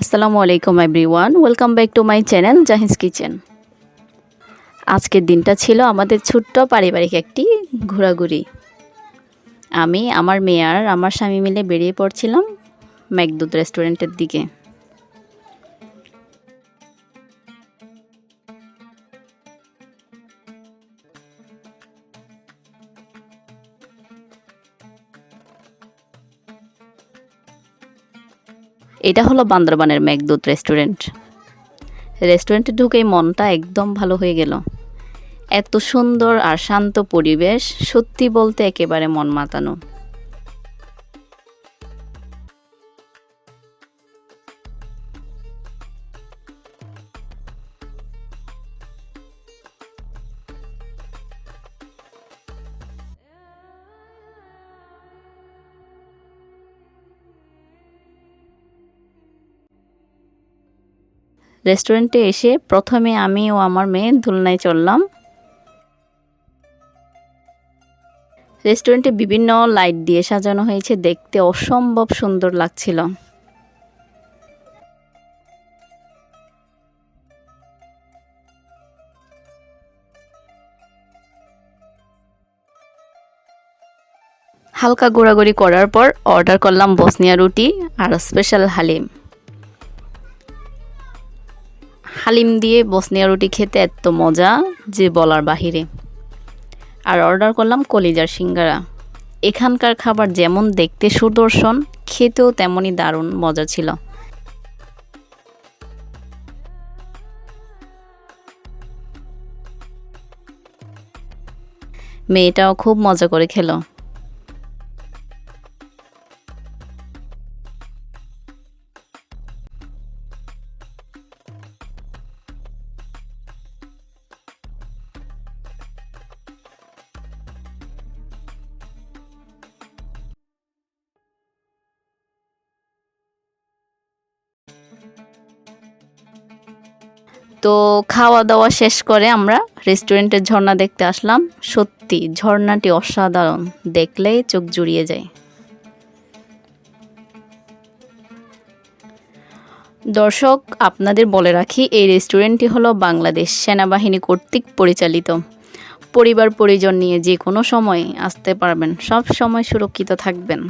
আসসালামু আলাইকুম everyone welcome back to my channel Jahiz kitchen আজকের দিনটা ছিল আমাদের ছোট্ট পারিবারিক একটি ঘোরাঘুরি। আমি, আমার মেয়ার আমার স্বামী মিলে বেরিয়ে পড়ছিলাম ম্যাকদুদ রেস্টুরেন্টের দিকে। এটা হলো বান্দরবানের মেঘদূত রেস্টুরেন্ট। রেস্টুরেন্টে ঢুকেই মনটা একদম ভালো হয়ে গেল। এত সুন্দর আর শান্ত পরিবেশ, সত্যি বলতে একেবারে মন মাতানো। রেস্টুরেন্টে এসে প্রথমে আমি ও আমার মেয়ে দোলনায় চললাম। রেস্টুরেন্টে বিভিন্ন লাইট দিয়ে সাজানো হয়েছে, দেখতে অসম্ভব সুন্দর লাগছিল। হালকা ঘোরাঘুরি করার পর অর্ডার করলাম বসনিয়া রুটি আর স্পেশাল হালিম। হালিম দিয়ে বসনিয়া রুটি খেতে এত মজা যে বলার বাহিরে। আর অর্ডার করলাম কলিজার সিঙ্গারা। এখানকার খাবার যেমন দেখতে সুদর্শন, খেতেও তেমনই দারুণ মজা ছিল। মেয়েটাও খুব মজা করে খেলো। তো খাওয়া দাওয়া শেষ করে আমরা রেস্টুরেন্টের ঝর্ণা দেখতে আসলাম। সত্যি, ঝর্ণাটি অসাধারণ। দেখলেই চোখ জুড়িয়ে যায়। দর্শক, আপনাদের বলে রাখি, এই রেস্টুরেন্টটি হলো বাংলাদেশ সেনাবাহিনী কর্তৃক পরিচালিত। পরিবার পরিজন নিয়ে যে কোনো সময় আসতে পারবেন, সব সময় সুরক্ষিত থাকবেন।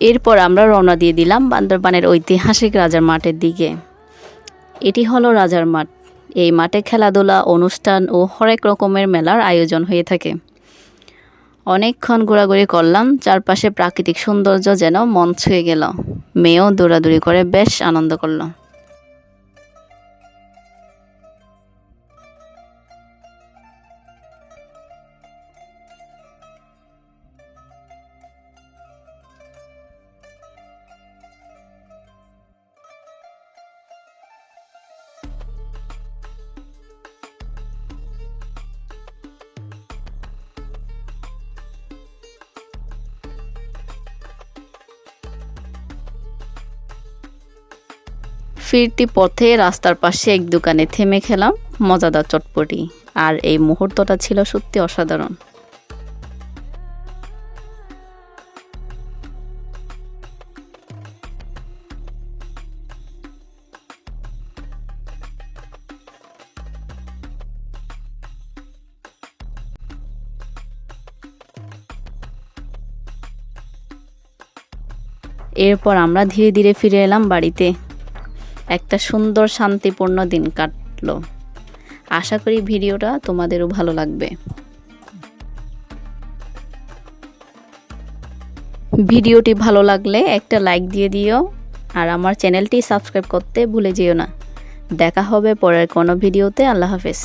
এরপর আমরা রওনা দিয়ে দিলাম বান্দরবানের ঐতিহাসিক রাজার মাঠের দিকে। এটি হলো রাজার মাঠ। এই মাঠে খেলাধুলা, অনুষ্ঠান ও হরেক রকমের মেলার আয়োজন হয়ে থাকে। অনেকক্ষণ ঘোরাঘুরি করলাম, চারপাশে প্রাকৃতিক সৌন্দর্য যেন মন ছুঁয়ে গেল। মেয়েও দৌড়াদৌড়ি করে বেশ আনন্দ করল। ফিরতি পথে রাস্তার পাশে এক দোকানে থেমে খেলাম মজাদার চটপটি। আর এই মুহূর্তটা ছিল সত্যি অসাধারণ। এরপর আমরা ধীরে ধীরে ফিরে এলাম বাড়িতে। একটা সুন্দর শান্তিপূর্ণ দিন কাটলো। আশা করি ভিডিওটা তোমাদেরও ভালো লাগবে। ভিডিওটি ভালো লাগলে একটা লাইক দিয়ে দিও আর আমার চ্যানেলটি সাবস্ক্রাইব করতে ভুলে যেও না। দেখা হবে পরের কোনো ভিডিওতে। আল্লাহ হাফেজ।